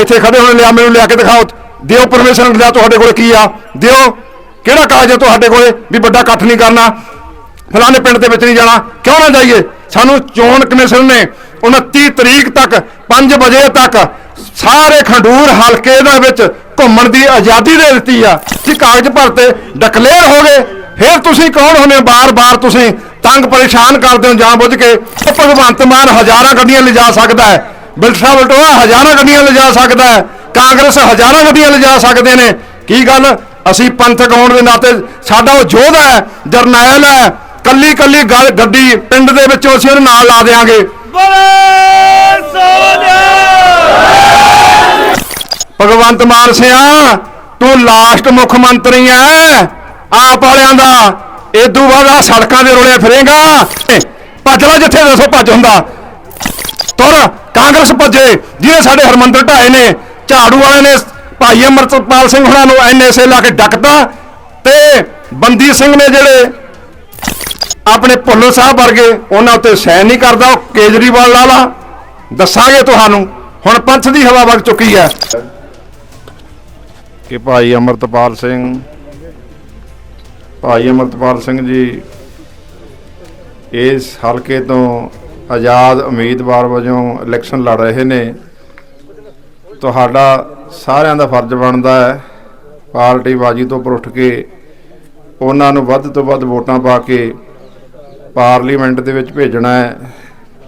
ਇੱਥੇ ਖੜੇ ਹੋਣੇ ਲਿਆ ਮੈਨੂੰ ਲਿਆ ਕੇ ਦਿਖਾਓ। ਦਿਓ ਪਰਮਿਸ਼ਨ ਲਿਆ ਤੁਹਾਡੇ ਕੋਲ ਕੀ ਆ? ਦਿਓ। ਕਿਹੜਾ ਕਾਗਜ਼ ਹੈ ਤੁਹਾਡੇ ਕੋਲੇ? ਵੀ ਵੱਡਾ ਇਕੱਠ ਨਹੀਂ ਕਰਨਾ। ਫਲਾਣੇ ਪਿੰਡ ਦੇ ਵਿੱਚ ਨਹੀਂ ਜਾਣਾ। ਕਿਉਂ ਨਾ ਜਾਈਏ? ਸਾਨੂੰ ਚੋਣ ਕਮਿਸ਼ਨ ਨੇ 29 ਤਰੀਕ ਤੱਕ 5 ਵਜੇ ਤੱਕ ਸਾਰੇ ਖੰਡੂਰ ਹਲਕੇ ਦੇ ਵਿੱਚ ਘੁੰਮਣ ਦੀ ਆਜ਼ਾਦੀ ਦੇ ਦਿੱਤੀ ਆ। ਕਿ ਕਾਗਜ਼ ਭਰਤੇ ਡਿਕਲੇਅਰ ਹੋ ਗਏ। ਫਿਰ ਤੁਸੀਂ ਕੌਣ ਹੁੰਦੇ ਹੋ? ਬਾਰ-ਬਾਰ ਤੁਸੀਂ ਤੰਗ ਪਰੇਸ਼ਾਨ ਕਰਦੇ ਹੋ ਜਾਂ ਬੁੱਝ ਕੇ? ਉਹ ਭਗਵੰਤ ਮਾਨ ਹਜ਼ਾਰਾਂ ਗੱਡੀਆਂ ਲਿਜਾ ਸਕਦਾ ਹੈ। ਬਿਲਸਾ ਬਲਟੋਆ ਹਜ਼ਾਰਾਂ ਗੱਡੀਆਂ ਲਿਜਾ ਸਕਦਾ ਹੈ। ਕਾਂਗਰਸ ਹਜ਼ਾਰਾਂ ਗੱਡੀਆਂ ਲਿਜਾ ਸਕਦੇ ਨੇ। ਕੀ ਗੱਲ? ਅਸੀਂ ਪੰਥਕ ਹੋਣ ਦੇ ਨਾਤੇ ਸਾਡਾ ਉਹ ਯੋਧਾ ਹੈ, ਜਰਨੈਲ ਹੈ। ਕੱਲੀ ਕੱਲੀ ਗੱਲ, ਗੱਡੀ ਪਿੰਡ ਦੇ ਵਿੱਚੋਂ ਅਸੀਂ ਉਹਨੂੰ ਨਾਲ ਲਾ ਦੇਾਂਗੇ ਭਗਵੰਤ ਮਾਨ ਸਿਆ, ਤੂੰ ਲਾਸਟ ਮੁੱਖ ਮੰਤਰੀ ਐ ਆਪ ਵਾਲਿਆਂ ਦਾ ਏਦੂ ਬਾਅਦ ਆਹ ਸੜਕਾਂ ਦੇ ਰੋਲੇ ਫਿਰੇਗਾ। ਭੱਜ ਲੈ ਜਿੱਥੇ ਦੱਸੋ ਭੱਜ ਹੁੰਦਾ। ਤੁਰ। ਕਾਂਗਰਸ ਭੱਜੇ ਜਿਹਨੇ ਸਾਡੇ ਹਰਮੰਦਰ ਢਾਏ ਨੇ, ਝਾੜੂ ਵਾਲੇ ਨੇ, ਭਾਈ ਅਮਰਤਪਾਲ ਸਿੰਘ ਹੁਣਾਂ ਨੂੰ ਐਨਐਸਏ ਲਾ ਕੇ ਡੱਕਤਾ ਤੇ ਬੰਦੀ ਸਿੰਘ ਨੇ ਜਿਹੜੇ ਆਪਣੇ ਭੁੱਲੋ ਸਾਹਿਬ ਵਰਗੇ ਉਹਨਾਂ ਉੱਤੇ ਸਹਿਣ ਨਹੀਂ ਕਰਦਾ, ਉਹ ਕੇਜਰੀਵਾਲ ਲਾ ਲਾ। ਦੱਸਾਂਗੇ ਤੁਹਾਨੂੰ, ਹੁਣ ਪੰਥ ਦੀ ਹਵਾ ਵਗ ਚੁੱਕੀ ਹੈ। ਕਿ ਭਾਈ ਅਮਰਤਪਾਲ ਸਿੰਘ, ਭਾਈ ਅਮਰਤਪਾਲ ਸਿੰਘ ਜੀ, ਇਸ ਹਲਕੇ ਤੋਂ ਆਜ਼ਾਦ ਉਮੀਦਵਾਰ ਵਜੋਂ ਇਲੈਕਸ਼ਨ ਲੜ ਰਹੇ ਨੇ ਤੁਹਾਡਾ ਸਾਰਿਆਂ ਦਾ ਫਰਜ਼ ਬਣਦਾ ਹੈ ਪਾਰਟੀ ਬਾਜੀ ਤੋਂ ਉੱਪਰ ਉੱਠ ਕੇ ਉਹਨਾਂ ਨੂੰ ਵੱਧ ਤੋਂ ਵੱਧ ਵੋਟਾਂ ਪਾ ਕੇ ਪਾਰਲੀਮੈਂਟ ਦੇ ਵਿੱਚ ਭੇਜਣਾ ਹੈ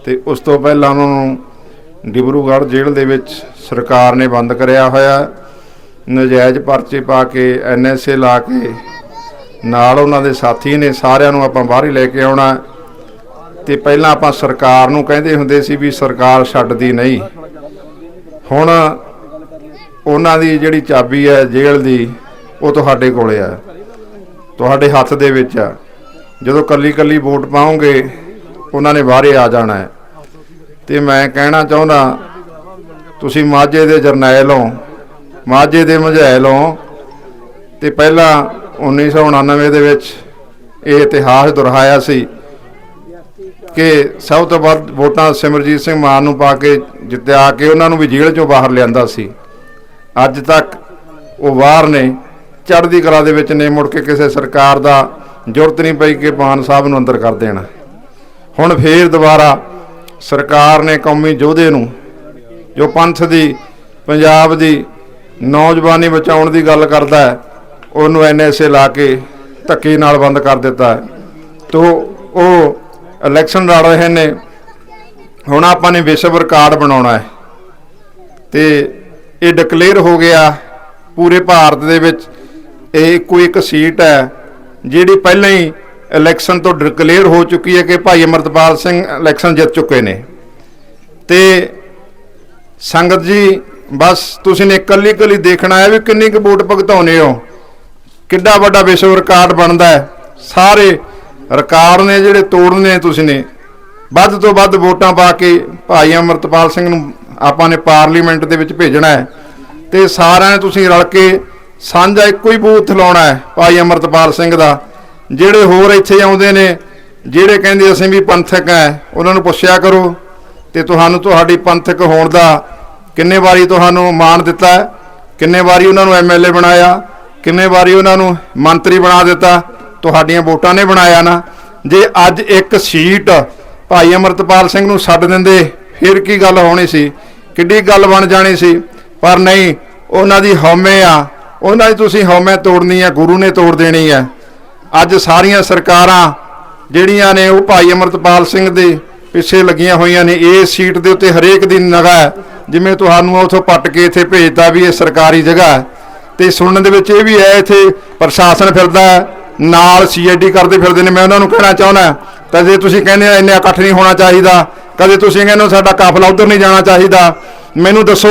ਤੇ ਉਸ ਤੋਂ ਪਹਿਲਾਂ ਉਹਨਾਂ ਨੂੰ ਡਿਬਰੂਗੜ੍ਹ ਜੇਲ੍ਹ ਦੇ ਵਿੱਚ ਸਰਕਾਰ ਨੇ ਬੰਦ ਕਰਿਆ ਹੋਇਆ ਹੈ। ਨਜਾਇਜ਼ ਪਰਚੇ ਪਾ ਕੇ ਐਨਐਸਏ ਲਾ ਕੇ, ਨਾਲ ਉਹਨਾਂ ਦੇ ਸਾਥੀ ਨੇ ਸਾਰਿਆਂ ਨੂੰ ਆਪਾਂ ਬਾਹਰ ਹੀ ਲੈ ਕੇ ਆਉਣਾ ਤੇ ਪਹਿਲਾਂ ਆਪਾਂ ਸਰਕਾਰ ਨੂੰ ਕਹਿੰਦੇ ਹੁੰਦੇ ਸੀ ਵੀ ਸਰਕਾਰ ਛੱਡਦੀ ਨਹੀਂ। ਹੁਣ ਉਹਨਾਂ ਦੀ ਜਿਹੜੀ ਚਾਬੀ ਹੈ ਜੇਲ੍ਹ ਦੀ, ਉਹ ਤੁਹਾਡੇ ਕੋਲੇ ਆ। ਤੁਹਾਡੇ ਹੱਥ ਦੇ ਵਿੱਚ ਆ। ਜਦੋਂ ਕੱਲੀ ਕੱਲੀ ਵੋਟ ਪਾਉਂਗੇ ਉਹਨਾਂ ਨੇ ਬਾਹਰੇ ਆ ਜਾਣਾ ਹੈ। ਤੇ ਮੈਂ ਕਹਿਣਾ ਚਾਹੁੰਦਾ, ਤੁਸੀਂ ਮਾਝੇ ਦੇ ਜਰਨੈਲ ਹੋ, ਮਾਝੇ ਦੇ ਮਝੈਲ ਹੋ, ਤੇ ਪਹਿਲਾਂ 1999 ਦੇ ਵਿੱਚ ਇਹ ਇਤਿਹਾਸ ਦੁਹਰਾਇਆ ਸੀ ਕਿ ਸਭ ਤੋਂ ਵੱਧ ਵੋਟਾਂ ਸਿਮਰਜੀਤ ਸਿੰਘ ਮਾਨ ਨੂੰ ਪਾ ਕੇ ਜਿੱਤਿਆ ਕੇ ਉਹਨਾਂ ਨੂੰ ਵੀ ਜੇਲ੍ਹ ਚੋਂ ਬਾਹਰ ਲਿਆਂਦਾ ਸੀ। ਅੱਜ ਤੱਕ ਉਹ ਬਾਹਰ ਨੇ, ਚੜ੍ਹਦੀ ਕਲਾ ਦੇ ਵਿੱਚ ਨੇ, ਮੁੜ ਕੇ ਕਿਸੇ ਸਰਕਾਰ ਦਾ ਜ਼ਰੂਰਤ ਨਹੀਂ ਪਈ ਕਿ ਮਾਨ ਸਾਹਿਬ ਨੂੰ ਅੰਦਰ ਕਰ ਦੇਣਾ। ਹੁਣ ਫੇਰ ਦੁਬਾਰਾ ਸਰਕਾਰ ਨੇ ਕੌਮੀ ਯੋਧੇ ਨੂੰ, ਜੋ ਪੰਥ ਦੀ, ਪੰਜਾਬ ਦੀ ਨੌਜਵਾਨੀ ਬਚਾਉਣ ਦੀ ਗੱਲ ਕਰਦਾ ਹੈ, ਉਹਨੂੰ ਐਨਐਸਏ ਲਾ ਕੇ ਧੱਕੇ ਨਾਲ ਬੰਦ ਕਰ ਦਿੱਤਾ ਹੈ। ਤੋ ਉਹ ਇਲੈਕਸ਼ਨ ਲੜ ਰਹੇ ਨੇ। ਹੁਣ ਆਪਾਂ ਨੇ ਵਿਸ਼ਵ ਰਿਕਾਰਡ ਬਣਾਉਣਾ ਹੈ। ਤੇ ਇਹ ਡਿਕਲੇਅਰ ਹੋ ਗਿਆ ਪੂਰੇ ਭਾਰਤ ਦੇ ਵਿੱਚ। ਇਹ ਕੋਈ ਇੱਕ ਸੀਟ ਹੈ, ਜਿਹੜੀ ਪਹਿਲਾਂ ਹੀ ਇਲੈਕਸ਼ਨ ਤੋਂ ਡਿਕਲੇਅਰ ਹੋ ਚੁੱਕੀ ਹੈ ਕਿ ਭਾਈ ਅਮਰਤਪਾਲ ਸਿੰਘ ਇਲੈਕਸ਼ਨ ਜਿੱਤ ਚੁੱਕੇ ਨੇ। ਤੇ ਸੰਗਤ ਜੀ, ਬਸ ਤੁਸੀਂ ਨੇ ਇਕੱਲੀ ਇਕੱਲੀ ਦੇਖਣਾ ਹੈ ਵੀ ਕਿੰਨੀ ਕੁ ਵੋਟ ਭੁਗਤਾਉਨੇ ਹੋ। ਕਿੱਡਾ ਵੱਡਾ ਵਿਸ਼ਵ ਰਿਕਾਰਡ ਬਣਦਾ ਹੈ। ਸਾਰੇ ਰਿਕਾਰਡ ਨੇ ਜਿਹੜੇ ਤੋੜਨੇ ਤੁਸੀਂ ਨੇ, ਵੱਧ ਤੋਂ ਵੱਧ ਵੋਟਾਂ ਪਾ ਕੇ ਭਾਈ ਅਮਰਤਪਾਲ ਸਿੰਘ ਨੂੰ ਆਪਾਂ ਨੇ ਪਾਰਲੀਮੈਂਟ ਦੇ ਵਿੱਚ ਭੇਜਣਾ ਹੈ। ਤੇ ਸਾਰਿਆਂ ਨੇ ਤੁਸੀਂ ਰਲ ਕੇ ਸਾਂਝਾ ਇੱਕੋ ਹੀ ਬੂਥ ਲਾਉਣਾ ਹੈ ਭਾਈ ਅਮਰਤਪਾਲ ਸਿੰਘ ਦਾ। ਜਿਹੜੇ ਹੋਰ ਇੱਥੇ ਆਉਂਦੇ ਨੇ, ਜਿਹੜੇ ਕਹਿੰਦੇ ਅਸੀਂ ਵੀ ਪੰਥਕ ਹੈ, ਉਹਨਾਂ ਨੂੰ ਪੁੱਛਿਆ ਕਰੋ। ਤੇ ਤੁਹਾਨੂੰ ਤੁਹਾਡੀ ਪੰਥਕ ਹੋਣ ਦਾ ਕਿੰਨੇ ਵਾਰੀ ਤੁਹਾਨੂੰ ਮਾਣ ਦਿੱਤਾ, ਕਿੰਨੇ ਵਾਰੀ ਉਹਨਾਂ ਨੂੰ ਐਮਐਲਏ ਬਣਾਇਆ, ਕਿੰਨੇ ਵਾਰੀ ਉਹਨਾਂ ਨੂੰ ਮੰਤਰੀ ਬਣਾ ਦਿੱਤਾ। ਤੁਹਾਡੀਆਂ ਵੋਟਾਂ ਨੇ ਬਣਾਇਆ ਨਾ ਜੇ ਅੱਜ ਇੱਕ ਸੀਟ ਭਾਈ ਅਮਰਤਪਾਲ ਸਿੰਘ ਨੂੰ ਛੱਡ ਦਿੰਦੇ ਫਿਰ ਕੀ ਗੱਲ ਹੋਣੀ ਸੀ? ਕਿੱਡੀ ਗੱਲ ਬਣ ਜਾਣੀ ਸੀ? ਪਰ ਨਹੀਂ ਉਹਨਾਂ ਦੀ ਹਉਮੈ ਆ। ਉਹਨਾਂ ਦੀ ਤੁਸੀਂ ਹਉਮੈ ਤੋੜਨੀ ਆ ਗੁਰੂ ਨੇ ਤੋੜ ਦੇਣੀ ਆ। ਅੱਜ ਸਾਰੀਆਂ ਸਰਕਾਰਾਂ ਜਿਹੜੀਆਂ ਨੇ ਉਹ ਭਾਈ ਅਮਰਤਪਾਲ ਸਿੰਘ ਦੇ ਪਿੱਛੇ ਲੱਗੀਆਂ ਹੋਈਆਂ ਨੇ ਇਹ ਸੀਟ ਦੇ ਉੱਤੇ ਹਰੇਕ ਦੀ ਨਿਗਾਹ ਹੈ। ਜਿਵੇਂ ਤੁਹਾਨੂੰ ਉਥੋਂ ਪੱਟ ਕੇ ਇੱਥੇ ਭੇਜਦਾ ਵੀ ਇਹ ਸਰਕਾਰੀ ਜਗ੍ਹਾ ਹੈ। ਤੇ ਸੁਣਨ ਦੇ ਵਿੱਚ ਇਹ ਵੀ ਹੈ ਇੱਥੇ ਪ੍ਰਸ਼ਾਸਨ ਫਿਰਦਾ ਹੈ, ਨਾਲ ਸੀਆਈਡੀ ਕਰਦੇ ਫਿਰਦੇ ਨੇ, ਮੈਂ ਉਹਨਾਂ ਨੂੰ ਕਹਿਣਾ ਚਾਹੁੰਦਾ ਕਦੇ ਤੁਸੀਂ ਕਹਿੰਦੇ ਆ ਇੰਨੇ ਇਕੱਠ ਨਹੀਂ ਹੋਣਾ ਚਾਹੀਦਾ, ਕਦੇ ਤੁਸੀਂ ਕਹਿੰਦੇ ਹੋ ਸਾਡਾ ਕਾਫਲਾ ਉਧਰ ਨਹੀਂ ਜਾਣਾ ਚਾਹੀਦਾ। ਮੈਨੂੰ ਦੱਸੋ,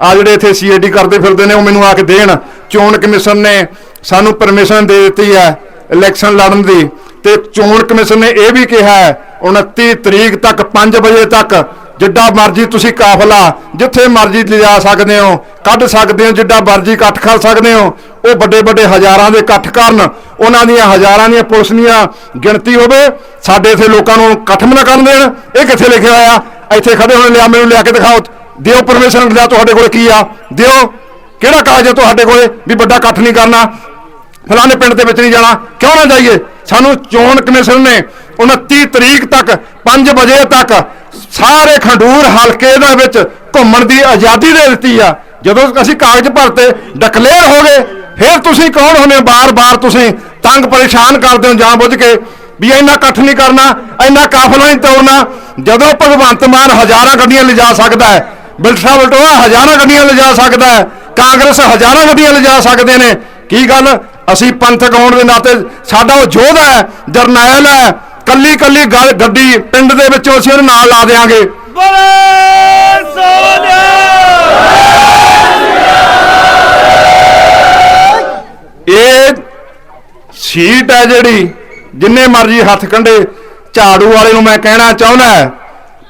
ਆ ਜਿਹੜੇ ਇੱਥੇ ਸੀਆਈਡੀ ਕਰਦੇ ਫਿਰਦੇ ਨੇ, ਉਹ ਮੈਨੂੰ ਆ ਕੇ ਦੇਣ। ਚੋਣ ਕਮਿਸ਼ਨ ਨੇ ਸਾਨੂੰ ਪਰਮਿਸ਼ਨ ਦੇ ਦਿੱਤੀ ਹੈ ਇਲੈਕਸ਼ਨ ਲੜਨ ਦੀ। ਤੇ ਚੋਣ ਕਮਿਸ਼ਨ ਨੇ ਇਹ ਵੀ ਕਿਹਾ ਹੈ 29 ਤਰੀਕ ਤੱਕ 5 ਵਜੇ ਤੱਕ, ਜਿੱਡਾ ਮਰਜ਼ੀ ਤੁਸੀਂ ਕਾਫਲਾ ਜਿੱਥੇ ਮਰਜ਼ੀ ਲਿਜਾ ਸਕਦੇ ਹੋ, ਕੱਢ ਸਕਦੇ ਹੋ, ਜਿੱਡਾ ਮਰਜ਼ੀ ਇਕੱਠ ਕਰ ਸਕਦੇ ਹੋ ਉਹ ਵੱਡੇ ਵੱਡੇ ਹਜ਼ਾਰਾਂ ਦੇ ਇਕੱਠ ਕਰਨ, ਉਹਨਾਂ ਦੀਆਂ ਹਜ਼ਾਰਾਂ ਦੀਆਂ ਪੁਲਿਸ ਦੀਆਂ ਗਿਣਤੀ ਹੋਵੇ, ਸਾਡੇ ਇੱਥੇ ਲੋਕਾਂ ਨੂੰ ਇਕੱਠ ਨਾ ਕਰਨ ਦੇਣ। ਇਹ ਕਿੱਥੇ ਲਿਖਿਆ ਹੋਇਆ? ਇੱਥੇ ਖੜੇ ਹੋਣੇ ਲਿਆ ਮੈਨੂੰ ਲਿਆ ਕੇ ਦਿਖਾਓ। ਦਿਓ ਪਰਮਿਸ਼ਨ ਲਿਆ ਤੁਹਾਡੇ ਕੋਲ ਕੀ ਆ? ਦਿਓ। ਕਿਹੜਾ ਕਾਗਜ਼ ਹੈ ਤੁਹਾਡੇ ਕੋਲੇ ਵੀ ਵੱਡਾ ਇਕੱਠ ਨਹੀਂ ਕਰਨਾ? ਫਲਾਣੇ ਪਿੰਡ ਦੇ ਵਿੱਚ ਨਹੀਂ ਜਾਣਾ। ਕਿਉਂ ਨਾ ਜਾਈਏ? ਸਾਨੂੰ ਚੋਣ ਕਮਿਸ਼ਨ ਨੇ 29 ਤਰੀਕ ਤੱਕ 5 ਵਜੇ ਤੱਕ ਸਾਰੇ ਖੰਡੂਰ ਹਲਕੇ ਦੇ ਵਿੱਚ ਘੁੰਮਣ ਦੀ ਆਜ਼ਾਦੀ ਦੇ ਦਿੱਤੀ ਆ। ਜਦੋਂ ਅਸੀਂ ਕਾਗਜ਼ ਭਰਤੇ ਡਿਕਲੇਅਰ ਹੋ ਗਏ। ਫਿਰ ਤੁਸੀਂ ਕੌਣ ਹੁੰਦੇ ਹੋ? ਬਾਰ-ਬਾਰ ਤੁਸੀਂ ਤੰਗ ਪਰੇਸ਼ਾਨ ਕਰਦੇ ਹੋ ਜਾਂ ਬੁੱਝ ਕੇ ਵੀ ਇੰਨਾ ਇਕੱਠ ਨਹੀਂ ਕਰਨਾ, ਇੰਨਾ ਕਾਫਲਾ ਨਹੀਂ ਤੋੜਨਾ। ਜਦੋਂ ਭਗਵੰਤ ਮਾਨ ਹਜ਼ਾਰਾਂ ਗੱਡੀਆਂ ਲਿਜਾ ਸਕਦਾ ਹੈ ਬਿਲਸਾ ਬਲਟੋਆ ਹਜ਼ਾਰਾਂ ਗੱਡੀਆਂ ਲਿਜਾ ਸਕਦਾ ਹੈ, ਕਾਂਗਰਸ ਹਜ਼ਾਰਾਂ ਗੱਡੀਆਂ ਲਿਜਾ ਸਕਦੇ ਨੇ। ਕੀ ਗੱਲ? ਅਸੀਂ ਪੰਥਕ ਹੋਣ ਦੇ ਨਾਤੇ ਸਾਡਾ ਉਹ ਯੋਧਾ ਹੈ, ਜਰਨੈਲ ਹੈ ਕੱਲੀ ਕੱਲੀ ਗੱਲ ਗੱਡੀ ਪਿੰਡ ਦੇ ਵਿੱਚੋਂ ਅਸੀਂ ਉਹਨੂੰ ਨਾਲ ਲਾ ਦੇਾਂਗੇ ਬੋਲੇ ਸੋਨਿਆ ਇਹ ਸੀਟ ਹੈ ਜਿਹੜੀ, ਜਿੰਨੇ ਮਰਜ਼ੀ ਹੱਥ ਕੰਡੇ ਝਾੜੂ ਵਾਲੇ ਨੂੰ ਮੈਂ ਕਹਿਣਾ ਚਾਹੁੰਦਾ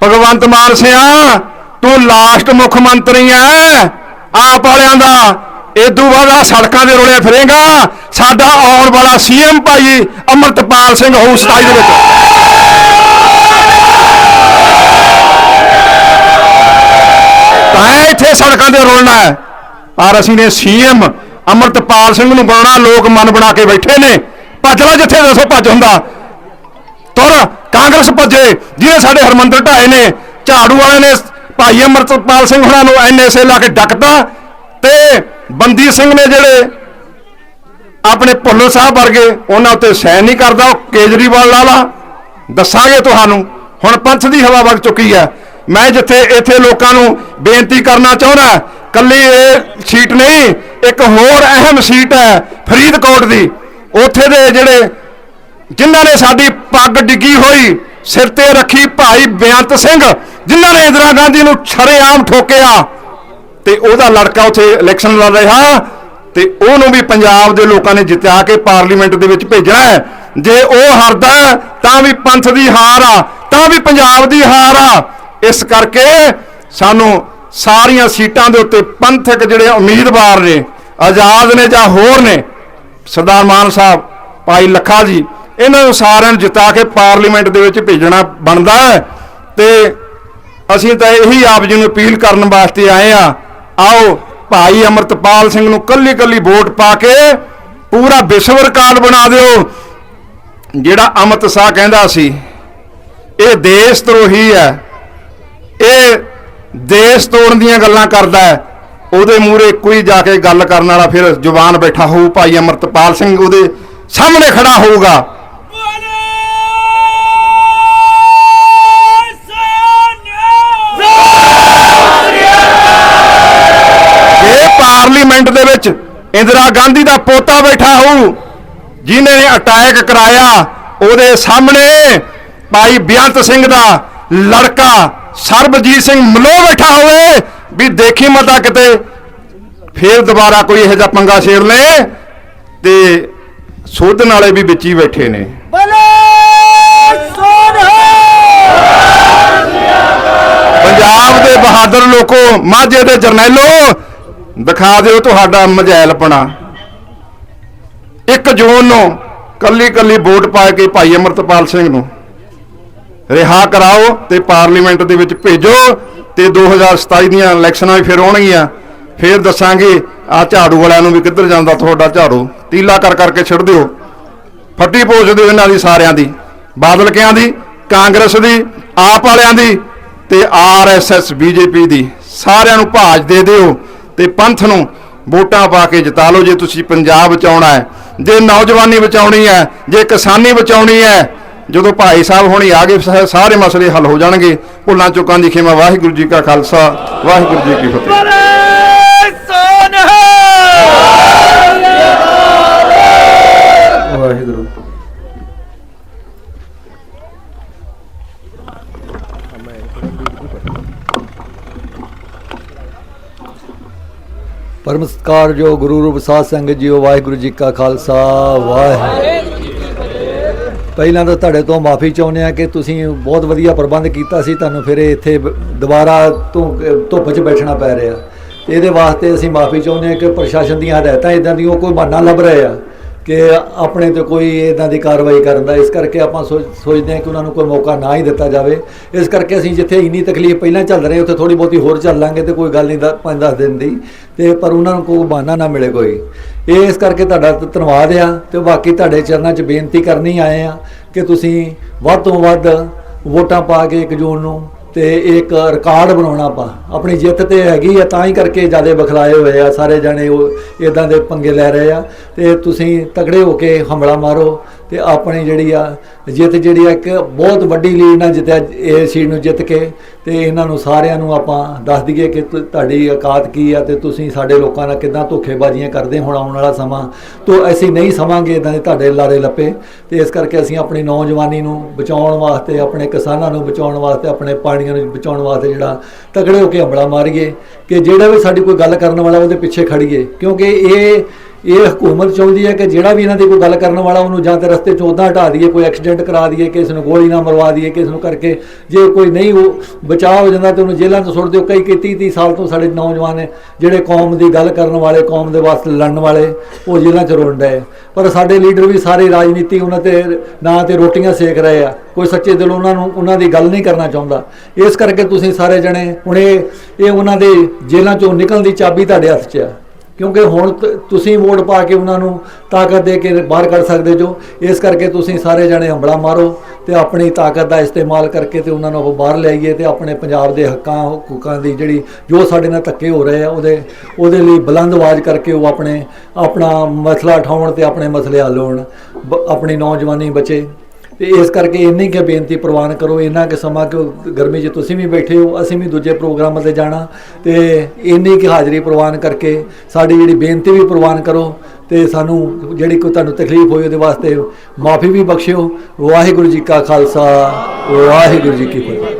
ਭਗਵੰਤ ਮਾਨ ਸਿਆ, ਤੂੰ ਲਾਸਟ ਮੁੱਖ ਮੰਤਰੀ ਐ ਆਪ ਵਾਲਿਆਂ ਦਾ ਇਦੋਂ ਬਾਅਦ ਆ ਸੜਕਾਂ ਦੇ ਰੋਲੇ ਫਿਰੇਗਾ। ਸਾਡਾ ਆਉਣ ਵਾਲਾ ਸੀਐਮ ਭਾਈ ਅਮਰਤਪਾਲ ਸਿੰਘ ਹੋਊ 27 ਦੇ ਵਿੱਚ। ਤਾਂ ਇੱਥੇ ਸੜਕਾਂ ਤੇ ਰੋਲਣਾ ਹੈ। ਪਰ ਅਸੀਂ ਨੇ ਸੀਐਮ ਅਮਰਤਪਾਲ ਸਿੰਘ ਨੂੰ ਬਣਾਉਣਾ ਲੋਕ ਮਨ ਬਣਾ ਕੇ ਬੈਠੇ ਨੇ। ਭੱਜ ਲੈ ਜਿੱਥੇ ਦੱਸੋ ਭੱਜ ਹੁੰਦਾ। ਤੁਰ, ਕਾਂਗਰਸ ਭੱਜੇ ਜਿਹੜੇ ਸਾਡੇ ਹਰਮੰਦਰ ਢਾਏ ਨੇ, ਝਾੜੂ ਵਾਲੇ ਨੇ, ਭਾਈ ਅਮਰਤਪਾਲ ਸਿੰਘ ਹੁਣਾਂ ਨੂੰ ਐਨਐਸਏ ਲਾ ਕੇ ਡੱਕਤਾ ਤੇ ਬੰਦੀ ਸਿੰਘ ਨੇ ਜਿਹੜੇ ਆਪਣੇ ਭੁੱਲਰ ਸਾਹਿਬ ਵਰਗੇ, ਉਹਨਾਂ ਉੱਤੇ ਸਹਿਣ ਨਹੀਂ ਕਰਦਾ, ਉਹ ਕੇਜਰੀਵਾਲ ਲਾਲਾ ਦੱਸਾਂਗੇ ਤੁਹਾਨੂੰ, ਹੁਣ ਪੰਥ ਦੀ ਹਵਾ ਵਗ ਚੁੱਕੀ ਹੈ। ਮੈਂ ਜਿੱਥੇ, ਇੱਥੇ ਲੋਕਾਂ ਨੂੰ ਬੇਨਤੀ ਕਰਨਾ ਚਾਹੁੰਦਾ, ਕੱਲੀ ਇਹ ਸੀਟ ਨਹੀਂ ਇੱਕ ਹੋਰ ਅਹਿਮ ਸੀਟ ਹੈ ਫਰੀਦਕੋਟ ਦੀ। ਉੱਥੇ ਦੇ ਜਿਹੜੇ ਜਿਨ੍ਹਾਂ ਨੇ ਸਾਡੀ ਪੱਗ ਡਿੱਗੀ ਹੋਈ, ਸਿਰ ਤੇ ਰੱਖੀ ਭਾਈ ਬੇਅੰਤ ਸਿੰਘ, ਜਿਨ੍ਹਾਂ ਨੇ ਇੰਦਰਾ ਗਾਂਧੀ ਨੂੰ ਛਰੇਆਮ ਠੋਕਿਆ, ਤੇ ਉਹਦਾ ਲੜਕਾ ਉੱਥੇ ਇਲੈਕਸ਼ਨ ਲੜ ਰਿਹਾ, ਤੇ ਉਹਨੂੰ ਵੀ ਪੰਜਾਬ ਦੇ ਲੋਕਾਂ ਨੇ ਜਿਤਾ ਕੇ ਪਾਰਲੀਮੈਂਟ ਦੇ ਵਿੱਚ ਭੇਜਣਾ ਹੈ। ਜੇ ਉਹ ਹਾਰਦਾ ਤਾਂ ਵੀ ਪੰਥ ਦੀ ਹਾਰ ਆ, ਤਾਂ ਵੀ ਪੰਜਾਬ ਦੀ ਹਾਰ ਆ। ਇਸ ਕਰਕੇ ਸਾਨੂੰ ਸਾਰੀਆਂ ਸੀਟਾਂ ਦੇ ਉੱਤੇ ਪੰਥਕ ਜਿਹੜੇ ਉਮੀਦਵਾਰ ਨੇ, ਆਜ਼ਾਦ ਨੇ ਜਾਂ ਹੋਰ ਨੇ, ਸਰਦਾਰ ਮਾਨ ਸਾਹਿਬ, ਭਾਈ ਲੱਖਾ ਜੀ, ਇਹਨਾਂ ਨੂੰ ਸਾਰਿਆਂ ਨੂੰ ਜਿਤਾ ਕੇ ਪਾਰਲੀਮੈਂਟ ਦੇ ਵਿੱਚ ਭੇਜਣਾ ਬਣਦਾ ਹੈ ਤੇ ਅਸੀਂ ਤਾਂ ਇਹੀ ਆਪ ਜੀ ਨੂੰ ਅਪੀਲ ਕਰਨ ਵਾਸਤੇ ਆਏ ਆ ਆਓ, ਭਾਈ ਅਮਰਤਪਾਲ ਸਿੰਘ ਨੂੰ ਕੱਲੀ ਕੱਲੀ ਵੋਟ ਪਾ ਕੇ ਪੂਰਾ ਵਿਸ਼ਵ ਰਿਕਾਰਡ ਬਣਾ ਦਿਓ। ਜਿਹੜਾ ਅਮਿਤ ਸ਼ਾਹ ਕਹਿੰਦਾ ਸੀ, ਇਹ ਦੇਸ਼ ਧਰੋਹੀ ਹੈ। ਇਹ ਦੇਸ਼ ਤੋੜਨ ਦੀਆਂ ਗੱਲਾਂ ਕਰਦਾ ਹੈ, ਉਹਦੇ ਮੂਹਰੇ ਕੋਈ ਜਾ ਕੇ ਗੱਲ ਕਰਨ ਵਾਲਾ ਫਿਰ ਜ਼ੁਬਾਨ ਬੈਠਾ ਹੋਊ ਭਾਈ ਅਮਰਤਪਾਲ ਸਿੰਘ, ਉਹਦੇ ਸਾਹਮਣੇ ਖੜਾ ਹੋਊਗਾ। ਇਹ ਪਾਰਲੀਮੈਂਟ ਦੇ ਵਿੱਚ ਇੰਦਰਾ ਗਾਂਧੀ ਦਾ ਪੋਤਾ ਬੈਠਾ ਹੋਊ ਜਿਨੇ ਅਟੈਕ ਕਰਾਇਆ, ਉਹਦੇ ਸਾਹਮਣੇ ਭਾਈ ਬੇਅੰਤ ਸਿੰਘ ਦਾ ਲੜਕਾ ਸਰਬਜੀਤ ਸਿੰਘ ਮਲੋ ਬੈਠਾ ਹੋਵੇ ਵੀ ਦੇਖੀ ਮਤਾ ਕਿਤੇ। ਫੇਰ ਦੁਬਾਰਾ ਕੋਈ ਇਹੋ ਜਿਹਾ ਪੰਗਾ ਛੇੜ ਲੈ ਤੇ ਸੋਧਣ ਵਾਲੇ ਵੀ ਵਿੱਚ ਹੀ ਬੈਠੇ ਨੇ। ਬੋਲੇ ਪੰਜਾਬ ਦੇ ਬਹਾਦਰ ਲੋਕੋ ਮਾਝੇ ਦੇ ਜਰਨੈਲੋ ਦਿਖਾ ਦਿਓ ਤੁਹਾਡਾ ਮਜੈਲਪਣਾ 1 ਜੂਨ ਨੂੰ ਕੱਲੀ ਕੱਲੀ ਵੋਟ ਪਾ ਕੇ ਭਾਈ ਅਮਰਤਪਾਲ ਸਿੰਘ ਨੂੰ। ਰਿਹਾ ਕਰਾਓ ਤੇ ਪਾਰਲੀਮੈਂਟ ਦੇ ਵਿੱਚ ਭੇਜੋ ਤੇ 2027 ਦੀਆਂ ਇਲੈਕਸ਼ਨਾਂ ਵੀ ਫਿਰ ਆਉਣਗੀਆਂ। ਫਿਰ ਦੱਸਾਂਗੇ ਆ ਝਾੜੂ ਵਾਲਿਆਂ ਨੂੰ ਵੀ ਕਿੱਧਰ ਜਾਂਦਾ ਤੁਹਾਡਾ ਝਾੜੂ। ਤੀਲਾ ਕਰ ਕਰਕੇ ਛੱਡ ਦਿਓ। ਫੱਟੀ ਪੋਚ ਦਿਓ ਇਹਨਾਂ ਦੀ ਸਾਰਿਆਂ ਦੀ। ਬਾਦਲ ਕਿਆਂ ਦੀ, ਕਾਂਗਰਸ ਦੀ, ਆਪ ਵਾਲਿਆਂ ਦੀ ਤੇ ਆਰਐਸਐਸ ਬੀਜੇਪੀ ਦੀ। ਸਾਰਿਆਂ ਨੂੰ ਭਾਜ ਦੇ ਦਿਓ ਤੇ ਪੰਥ ਨੂੰ ਵੋਟਾਂ ਪਾ ਕੇ ਜਿਤਾ ਲਓ। ਜੇ ਤੁਸੀਂ ਪੰਜਾਬ ਬਚਾਉਣਾ ਹੈ, ਜੇ ਨੌਜਵਾਨੀ ਬਚਾਉਣੀ ਹੈ, ਜੇ ਕਿਸਾਨੀ ਬਚਾਉਣੀ ਹੈ ਜਦੋਂ ਭਾਈ ਸਾਹਿਬ ਹੁਣੀ ਆ ਗਏ ਸਾਰੇ ਮਸਲੇ ਹੱਲ ਹੋ ਜਾਣਗੇ। ਭੁੱਲਾਂ ਚੁੱਕਾਂ ਦੀ ਖੇਮਾ। ਵਾਹਿਗੁਰੂ ਜੀ ਕਾ ਖਾਲਸਾ ਵਾਹਿਗੁਰੂ ਜੀ ਕੀ ਫਤਿਹ। ਵਾਹਿਗੁਰੂ। ਪਰਮ ਸਤਿਕਾਰ ਜੋ ਗੁਰੂ ਰੂਪ ਸਾਧ ਸੰਗਤ ਜੀਓ ਵਾਹਿਗੁਰੂ ਜੀ ਕਾ ਖਾਲਸਾ ਵਾਹਿਗੁਰੂ। ਪਹਿਲਾਂ ਤਾਂ ਤੁਹਾਡੇ ਤੋਂ ਮਾਫੀ ਚਾਹੁੰਦੇ ਆ ਕਿ ਤੁਸੀਂ ਬਹੁਤ ਵਧੀਆ ਪ੍ਰਬੰਧ ਕੀਤਾ ਸੀ, ਤੁਹਾਨੂੰ ਫਿਰ ਇੱਥੇ ਦੁਬਾਰਾ ਤੋਂ, ਧੁੱਪ 'ਚ ਬੈਠਣਾ ਪੈ ਰਿਹਾ। ਇਹਦੇ ਵਾਸਤੇ ਅਸੀਂ ਮਾਫੀ ਚਾਹੁੰਦੇ ਆ ਕਿ ਪ੍ਰਸ਼ਾਸਨ ਦੀਆਂ ਹਦਾਇਤਾਂ ਇਦਾਂ ਦੀਆਂ ਕੋਈ ਬਹਾਨਾ ਲੱਭ ਰਹੇ ਆ। ਕਿ ਆਪਣੇ ਤੇ ਕੋਈ ਇਦਾਂ ਦੀ ਕਾਰਵਾਈ ਕਰਨ ਦਾ। ਇਸ ਕਰਕੇ ਆਪਾਂ ਸੋਚ- ਸੋਚਦੇ ਹਾਂ ਕਿ ਉਹਨਾਂ ਨੂੰ ਕੋਈ ਮੌਕਾ ਨਾ ਹੀ ਦਿੱਤਾ ਜਾਵੇ। ਇਸ ਕਰਕੇ ਅਸੀਂ ਜਿੱਥੇ ਇੰਨੀ ਤਕਲੀਫ ਪਹਿਲਾਂ ਚੱਲ ਰਹੀ, ਉੱਥੇ ਥੋੜੀ ਬਹੁਤੀ ਹੋਰ ਚੱਲ ਲਾਂਗੇ ਤੇ ਕੋਈ ਗੱਲ ਨਹੀਂ ਦ- ਪੰਜ ਦਸ ਦਿਨ ਦੀ। ਤੇ ਪਰ ਉਹਨਾਂ ਨੂੰ ਕੋਈ ਬਹਾਨਾ ਨਾ ਮਿਲੇ ਕੋਈ। ਇਹ ਇਸ ਕਰਕੇ ਤੁਹਾਡਾ ਧੰਨਵਾਦ ਆ ਤੇ ਬਾਕੀ ਤੁਹਾਡੇ ਚਰਨਾਂ 'ਚ ਬੇਨਤੀ ਕਰਨੀ ਆਏ ਆ ਕਿ ਤੁਸੀਂ ਵੱਧ ਤੋਂ ਵੱਧ ਵੋਟਾਂ ਪਾ ਕੇ 1 ਜੂਨ ਨੂੰ ਤੇ ਇੱਕ ਰਿਕਾਰਡ ਬਣਾਉਣਾ ਆਪਾਂ। ਆਪਣੀ ਜਿੱਤ ਤੇ ਹੈਗੀ ਆ, ਤਾਂ ਹੀ ਕਰਕੇ ਜਿਆਦੇ ਬਖਲਾਏ ਹੋਏ ਆ। ਸਾਰੇ ਜਣੇ ਉਹ ਇਦਾਂ ਦੇ ਪੰਗੇ ਲੈ ਰਹੇ ਆ। ਤੇ ਤੁਸੀਂ ਤਕੜੇ ਹੋ ਕੇ ਹਮਲਾ ਮਾਰੋ। ਤੇ ਆਪਣੀ ਜਿਹੜੀ ਆ ਜਿੱਤ ਜਿਹੜੀ ਆ ਇੱਕ ਬਹੁਤ ਵੱਡੀ ਲੀਡ ਨਾਲ ਜਿੱਤਿਆ ਇਹ ਸੀਟ ਨੂੰ ਜਿੱਤ ਕੇ ਤੇ ਇਹਨਾਂ ਨੂੰ ਸਾਰਿਆਂ ਨੂੰ ਆਪਾਂ ਦੱਸ ਦਈਏ ਕਿ ਤੁ- ਤੁਹਾਡੀ ਔਕਾਤ ਕੀ ਆ ਤੇ ਤੁਸੀਂ ਸਾਡੇ ਲੋਕਾਂ ਨਾਲ ਕਿਦਾਂ ਧੋਖੇਬਾਜ਼ੀਆਂ ਕਰਦੇ ਹੁਣ ਆਉਣ ਵਾਲਾ ਸਮਾਂ, ਤੋਂ ਅਸੀਂ ਨਹੀਂ ਸਮਾਂਗੇ ਇਦਾਂ ਦੇ ਤੁਹਾਡੇ ਲਾਰੇ ਲੱਪੇ ਤੇ ਇਸ ਕਰਕੇ ਅਸੀਂ ਆਪਣੀ ਨੌਜਵਾਨੀ ਨੂੰ ਬਚਾਉਣ ਵਾਸਤੇ, ਆਪਣੇ ਕਿਸਾਨਾਂ ਨੂੰ ਬਚਾਉਣ ਵਾਸਤੇ, ਆਪਣੇ ਪਾਣੀਆਂ ਨੂੰ ਬਚਾਉਣ ਵਾਸਤੇ ਜਿਹੜਾ ਤਗੜੇ ਹੋ ਕੇ ਹਮਲਾ ਮਾਰੀਏ ਕਿ ਜਿਹੜਾ ਵੀ ਸਾਡੀ ਕੋਈ ਗੱਲ ਕਰਨ ਵਾਲਾ ਉਹਦੇ ਪਿੱਛੇ ਖੜੀਏ ਕਿਉਂਕਿ ਇਹ ਇਹ ਹਕੂਮਤ ਚਾਹੁੰਦੀ ਹੈ ਕਿ ਜਿਹੜਾ ਵੀ ਇਹਨਾਂ ਦੀ ਕੋਈ ਗੱਲ ਕਰਨ ਵਾਲਾ ਉਹਨੂੰ ਜਾਂ ਤੇ ਰਸਤੇ 'ਚ ਉੱਦਾਂ ਹਟਾ ਦਈਏ, ਕੋਈ ਐਕਸੀਡੈਂਟ ਕਰਾ ਦਈਏ, ਕਿਸੇ ਨੂੰ ਗੋਲੀ ਨਾ ਮਰਵਾ ਦਈਏ, ਕਿਸੇ ਨੂੰ ਕਰਕੇ ਜੇ ਕੋਈ ਨਹੀਂ ਉਹ ਬਚਾਅ ਹੋ ਜਾਂਦਾ ਤੇ ਉਹਨੂੰ ਜੇਲ੍ਹਾਂ 'ਚ ਸੁੱਟ ਦਿਓ। ਕਈ ਕਈ 30 30 ਸਾਲ ਤੋਂ ਸਾਡੇ ਨੌਜਵਾਨ ਨੇ ਜਿਹੜੇ ਕੌਮ ਦੀ ਗੱਲ ਕਰਨ ਵਾਲੇ, ਕੌਮ ਦੇ ਵਾਸਤੇ ਲੜਨ ਵਾਲੇ, ਉਹ ਜੇਲ੍ਹਾਂ 'ਚ ਰੋਣ ਡਏ। ਪਰ ਸਾਡੇ ਲੀਡਰ ਵੀ ਸਾਰੇ ਰਾਜਨੀਤੀ ਉਹਨਾਂ ਤੇ ਨਾਂ ਤੇ ਰੋਟੀਆਂ ਸੇਕ ਰਹੇ ਆ। ਕੋਈ ਸੱਚੇ ਦਿਲ ਉਹਨਾਂ ਨੂੰ, ਉਹਨਾਂ ਦੀ ਗੱਲ ਨਹੀਂ ਕਰਨਾ ਚਾਹੁੰਦਾ। ਇਸ ਕਰਕੇ ਤੁਸੀਂ ਸਾਰੇ ਜਣੇ ਹੁਣ ਇਹ ਇਹ ਉਹਨਾਂ ਦੇ ਜੇਲ੍ਹਾਂ 'ਚੋਂ ਨਿਕਲਣ ਦੀ ਚਾਬੀ ਤੁਹਾਡੇ ਹੱਥ 'ਚ ਆ। ਕਿਉਂਕਿ ਹੁਣ ਤ- ਤੁਸੀਂ ਵੋਟ ਪਾ ਕੇ ਉਹਨਾਂ ਨੂੰ ਤਾਕਤ ਦੇ ਕੇ ਬਾਹਰ ਕੱਢ ਸਕਦੇ ਜੋ। ਇਸ ਕਰਕੇ ਤੁਸੀਂ ਸਾਰੇ ਜਣੇ ਹੰਬਲਾ ਮਾਰੋ ਤੇ ਆਪਣੀ ਤਾਕਤ ਦਾ ਇਸਤੇਮਾਲ ਕਰਕੇ ਤੇ ਉਹਨਾਂ ਨੂੰ ਆਪਾਂ ਬਾਹਰ ਲਿਆਈਏ ਤੇ ਆਪਣੇ ਪੰਜਾਬ ਦੇ ਹੱਕਾਂ, ਹਕੂਕਾਂ ਦੀ ਜਿਹੜੀ ਜੋ ਸਾਡੇ ਨਾਲ ਧੱਕੇ ਹੋ ਰਹੇ ਆ, ਉਹਦੇ ਉਹਦੇ ਲਈ ਬੁਲੰਦ ਆਵਾਜ਼ ਕਰਕੇ ਉਹ ਆਪਣੇ, ਆਪਣਾ ਮਸਲਾ ਉਠਾਉਣ ਤੇ ਆਪਣੇ ਮਸਲੇ ਹੱਲ ਹੋਣ। ਬ- ਆਪਣੀ ਨੌਜਵਾਨੀ ਬਚੇ। ਤੇ ਇਸ ਕਰਕੇ ਇੰਨੀ ਕਿ ਬੇਨਤੀ ਪ੍ਰਵਾਨ ਕਰੋ, ਇੰਨਾ ਕਿ ਸਮਾਂ ਕਿ ਗਰਮੀ 'ਚ ਤੁਸੀਂ ਵੀ ਬੈਠੇ ਹੋ, ਅਸੀਂ ਵੀ ਦੂਜੇ ਪ੍ਰੋਗਰਾਮਾਂ ਤੇ ਜਾਣਾ ਤੇ ਇੰਨੀ ਕਿ ਹਾਜ਼ਰੀ ਪ੍ਰਵਾਨ ਕਰਕੇ ਸਾਡੀ ਜਿਹੜੀ ਬੇਨਤੀ ਵੀ ਪ੍ਰਵਾਨ ਕਰੋ ਤੇ ਸਾਨੂੰ ਜਿਹੜੀ ਕੋਈ ਤੁਹਾਨੂੰ ਤਕਲੀਫ ਹੋਈ ਉਹਦੇ ਵਾਸਤੇ ਮਾਫੀ ਵੀ ਬਖਸ਼ਿਓ। ਵਾਹਿਗੁਰੂ ਜੀ ਕਾ ਖਾਲਸਾ, ਵਾਹਿਗੁਰੂ ਜੀ ਕੀ ਫਤਿਹ।